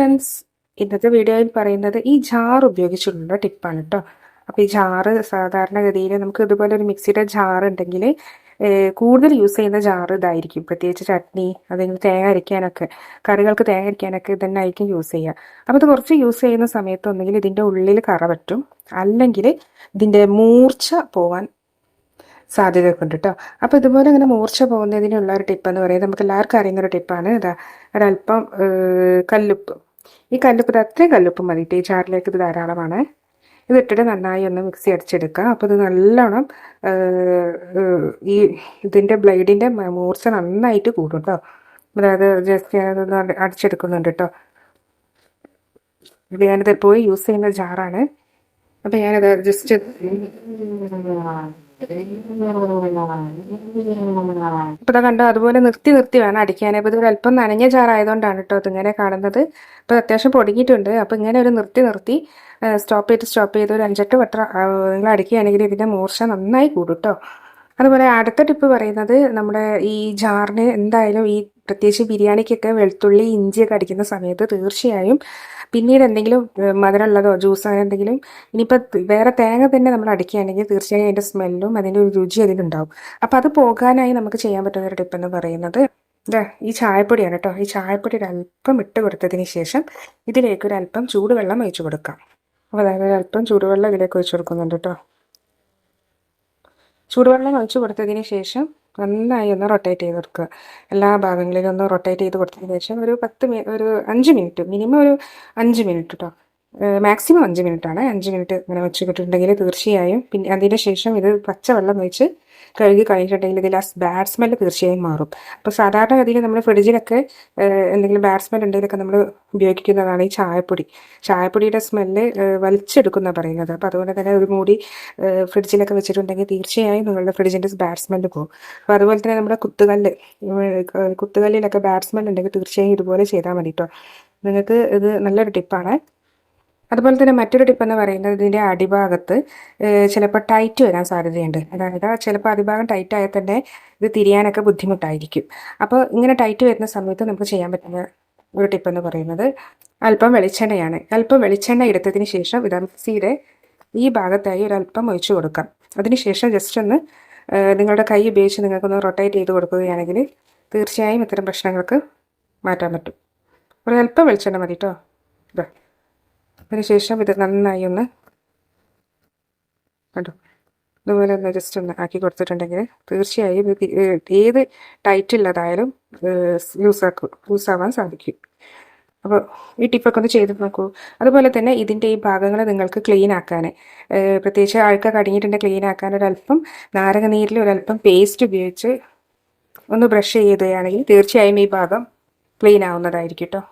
Friends ഇന്നത്തെ വീഡിയോയിൽ പറയുന്നത് ഈ ജാർ ഉപയോഗിച്ചിട്ടുള്ള ടിപ്പാണ് കേട്ടോ അപ്പോൾ ഈ ജാറ് സാധാരണഗതിയിൽ നമുക്ക് ഇതുപോലെ ഒരു മിക്സിയുടെ ജാർ ഉണ്ടെങ്കിൽ കൂടുതൽ യൂസ് ചെയ്യുന്ന ജാർ ഇതായിരിക്കും. പ്രത്യേകിച്ച് ചട്നി അല്ലെങ്കിൽ തേങ്ങ അരയ്ക്കാനൊക്കെ കറികൾക്ക് തേങ്ങ അരയ്ക്കാനൊക്കെ ഇതന്നെ ആയിരിക്കും യൂസ് ചെയ്യുക. അപ്പോൾ ഇത് കുറച്ച് യൂസ് ചെയ്യുന്ന സമയത്ത് ഒന്നെങ്കിൽ ഇതിന്റെ ഉള്ളിൽ കറ പറ്റും അല്ലെങ്കിൽ ഇതിന്റെ മൂർച്ച പോവാൻ സാധ്യതയൊക്കെ ഉണ്ട് കേട്ടോ അപ്പോൾ ഇതുപോലെ ഇങ്ങനെ മൂർച്ച പോകുന്നതിനുള്ള ഒരു ടിപ്പ് എന്ന് പറയുന്നത് നമുക്ക് എല്ലാവർക്കും അറിയുന്ന ഒരു ടിപ്പാണ് ഇതാ ഒരല്പം കല്ലുപ്പ്. ഈ കല്ലുപ്പ് അത്രയും കല്ലുപ്പ് മതി. ഈ ചാറിലേക്ക് ഇത് ധാരാളമാണ്. ഇതിട്ടിട്ട് നന്നായി ഒന്ന് മിക്സി അടിച്ചെടുക്കുക അപ്പോൾ ഇത് നല്ലോണം ഈ ഇതിന്റെ ബ്ലേഡിന്റെ മൂർച്ച നന്നായിട്ട് കൂടും കേട്ടോ അതായത് ജസ്റ്റ് ഞാനത് അടിച്ചെടുക്കുന്നുണ്ട് കേട്ടോ ഇത് ഞാനിത് പോയി യൂസ് ചെയ്യുന്ന ജാറാണ്. അപ്പോൾ ഞാനത് ജസ്റ്റ് ഇപ്പൊ കണ്ടോ അതുപോലെ നിർത്തി നിർത്തി വേണം അടിക്കാൻ ഇപ്പൊ ഇത് അല്പം നനഞ്ഞ ചാറായതുകൊണ്ടാണ് കേട്ടോ ഇതിങ്ങനെ കാണുന്നത്. ഇപ്പൊ അത്യാവശ്യം പൊടിഞ്ഞിട്ടുണ്ട്. അപ്പൊ ഇങ്ങനെ ഒരു നിർത്തി നിർത്തി സ്റ്റോപ്പ് ചെയ്ത് സ്റ്റോപ്പ് ചെയ്ത് ഒരു അഞ്ചെട്ട് വട്ടം നിങ്ങൾ അടിക്കുകയാണെങ്കിൽ ഇതിന്റെ മൂർച്ച നന്നായി കൂടും കേട്ടോ അതുപോലെ അടുത്ത ടിപ്പ് പറയുന്നത് നമ്മുടെ ഈ ജാറിന് എന്തായാലും ഈ പ്രത്യേകിച്ച് ബിരിയാണിക്കൊക്കെ വെളുത്തുള്ളി ഇഞ്ചിയൊക്കെ അടിക്കുന്ന സമയത്ത് തീർച്ചയായും പിന്നീട് എന്തെങ്കിലും മധുരമുള്ളതോ ജ്യൂസ് അങ്ങനെ എന്തെങ്കിലും ഇനിയിപ്പോൾ വേറെ തേങ്ങ തന്നെ നമ്മൾ അടിക്കുകയാണെങ്കിൽ തീർച്ചയായും അതിന്റെ സ്മെല്ലും അതിന്റെ ഒരു രുചി അതിലുണ്ടാവും. അപ്പോൾ അത് പോകാനായി നമുക്ക് ചെയ്യാൻ പറ്റുന്ന ഒരു ടിപ്പ് എന്ന് പറയുന്നത് ഇതാ ഈ ചായപ്പൊടിയാണ് കേട്ടോ. ഈ ചായപ്പൊടി ഒരു അല്പം ഇട്ട് കൊടുത്തതിന് ശേഷം ഇതിലേക്ക് ഒരു അല്പം ചൂടുവെള്ളം ഒഴിച്ചു കൊടുക്കാം. അപ്പോൾ അതായത് അല്പം ചൂടുവെള്ളം ഇതിലേക്ക് ഒഴിച്ചു കൊടുക്കുന്നുണ്ട് കേട്ടോ. ചൂടുവെള്ളം ഒഴിച്ചു കൊടുത്തതിന് ശേഷം നന്നായി ഒന്ന് റൊട്ടേറ്റ് ചെയ്ത് കൊടുക്കുക. എല്ലാ ഭാഗങ്ങളിലും ഒന്ന് റൊട്ടേറ്റ് ചെയ്ത് കൊടുത്തതിന് ശേഷം ഒരു പത്ത് ഒരു അഞ്ച് മിനിറ്റ് മിനിമം ഒരു അഞ്ച് മിനിറ്റ് കേട്ടോ മാക്സിമം അഞ്ച് മിനിറ്റാണ്. അഞ്ച് മിനിറ്റ് ഇങ്ങനെ വെച്ചിട്ടുണ്ടെങ്കിൽ തീർച്ചയായും. പിന്നെ അതിന് ശേഷം ഇത് പച്ചവെള്ളം ഒഴിച്ച് കഴുകി കഴിഞ്ഞിട്ടുണ്ടെങ്കിൽ ഇതിൽ ആ ബാഡ് സ്മെല്ല് തീർച്ചയായും മാറും. അപ്പോൾ സാധാരണ ഗതിയിൽ നമ്മൾ ഫ്രിഡ്ജിലൊക്കെ എന്തെങ്കിലും ബാഡ് സ്മെൽ ഉണ്ടെങ്കിലൊക്കെ നമ്മൾ ഉപയോഗിക്കുന്നതാണ് ഈ ചായപ്പൊടി. ചായപ്പൊടിയുടെ സ്മെല്ല് വലിച്ചെടുക്കുന്ന പറയുന്നത്. അപ്പോൾ അതുകൊണ്ട് തന്നെ ഒരു മൂടി ഫ്രിഡ്ജിലൊക്കെ വെച്ചിട്ടുണ്ടെങ്കിൽ തീർച്ചയായും നിങ്ങളുടെ ഫ്രിഡ്ജിന്റെ ബാഡ് സ്മെല്ല് പോകും. അപ്പോൾ അതുപോലെ തന്നെ നമ്മുടെ കുത്തുകല്ല് കുത്തുകല്ലിലൊക്കെ ബാഡ് സ്മെൽ ഉണ്ടെങ്കിൽ തീർച്ചയായും ഇതുപോലെ ചെയ്താൽ മതി കേട്ടോ നിങ്ങൾക്ക് ഇത് നല്ലൊരു ടിപ്പാണ് അതുപോലെ തന്നെ മറ്റൊരു ടിപ്പ് എന്ന് പറയുന്നത് ഇതിന്റെ അടിഭാഗത്ത് ചിലപ്പോൾ ടൈറ്റ് വരാൻ സാധ്യതയുണ്ട്. അതായത് ചിലപ്പോൾ അടിഭാഗം ടൈറ്റ് ആയാൽ തന്നെ ഇത് തിരിയാനൊക്കെ ബുദ്ധിമുട്ടായിരിക്കും. അപ്പോൾ ഇങ്ങനെ ടൈറ്റ് വരുന്ന സമയത്ത് നമുക്ക് ചെയ്യാൻ പറ്റുന്ന ഒരു ടിപ്പ് എന്ന് പറയുന്നത് അല്പം വെളിച്ചെണ്ണയാണ്. അല്പം വെളിച്ചെണ്ണ എടുത്തതിന് ശേഷം വിതാമിക്സിയുടെ മിക്സിയുടെ ഈ ഭാഗത്തായി ഒരു അല്പം ഒഴിച്ചു കൊടുക്കാം. അതിനുശേഷം ജസ്റ്റ് ഒന്ന് നിങ്ങളുടെ കൈ ഉപയോഗിച്ച് നിങ്ങൾക്കൊന്ന് റൊട്ടേറ്റ് ചെയ്ത് കൊടുക്കുകയാണെങ്കിൽ തീർച്ചയായും ഇത്തരം പ്രശ്നങ്ങൾക്ക് മാറ്റാൻ പറ്റും. ഒരു അല്പം വെളിച്ചെണ്ണ മതി കേട്ടോ ഇതാ. അതിനുശേഷം ഇത് നന്നായി ഒന്ന് കണ്ടു? ഇതുപോലെ ഒന്ന് ജസ്റ്റ് ഒന്ന് ആക്കി കൊടുത്തിട്ടുണ്ടെങ്കിൽ തീർച്ചയായും ഏത് ടൈറ്റുള്ളതായാലും യൂസാക്കും യൂസാവാൻ സാധിക്കും. അപ്പോൾ ഈ ടിപ്പൊക്കെ ഒന്ന് ചെയ്ത് നോക്കൂ. അതുപോലെ തന്നെ ഇതിന്റെ ഈ ഭാഗങ്ങൾ നിങ്ങൾക്ക് ക്ലീൻ ആക്കാൻ പ്രത്യേകിച്ച് അഴുക്ക കടിഞ്ഞിട്ടുണ്ടെങ്കിൽ ക്ലീൻ ആക്കാൻ ഒരല്പം നാരക നീരിൽ ഒരല്പം പേസ്റ്റ് ഉപയോഗിച്ച് ഒന്ന് ബ്രഷ് ചെയ്യുകയാണെങ്കിൽ തീർച്ചയായും ഈ ഭാഗം ക്ലീൻ ആവുന്നതായിരിക്കും കേട്ടോ